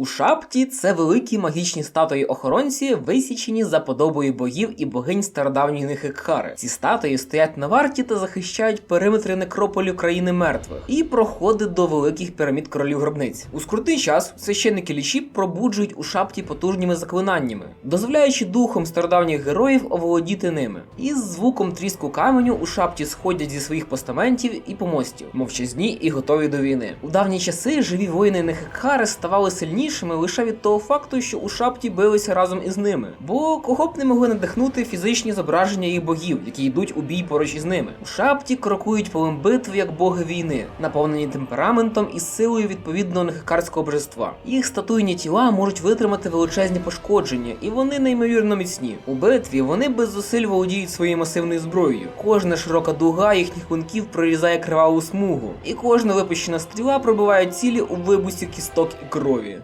У шапті це великі магічні статуї охоронці, висічені за подобою богів і богинь стародавньої Нехекхари. Ці статуї стоять на варті та захищають периметри некрополю країни мертвих і проходи до великих пірамід королів гробниць. У скрутний час священники лічі пробуджують у шапті потужніми заклинаннями, дозволяючи духом стародавніх героїв оволодіти ними. І з звуком тріску каменю у шапті сходять зі своїх постаментів і помостів, мовчазні і готові до війни. У давні часи живі воїни Нехекхари ставали сильнішими лише від того факту, що у шапті билися разом із ними. Бо кого б не могли надихнути фізичні зображення їх богів, які йдуть у бій поруч із ними. У шапті крокують полем битв як боги війни, наповнені темпераментом і силою відповідного нехекарського божества. Їх статуйні тіла можуть витримати величезні пошкодження, і вони неймовірно міцні. У битві вони без зусиль володіють своєю масивною зброєю. Кожна широка дуга їхніх клинків прорізає криваву смугу, і кожна випущена стріла пробиває цілі у вибусі кісток і крові.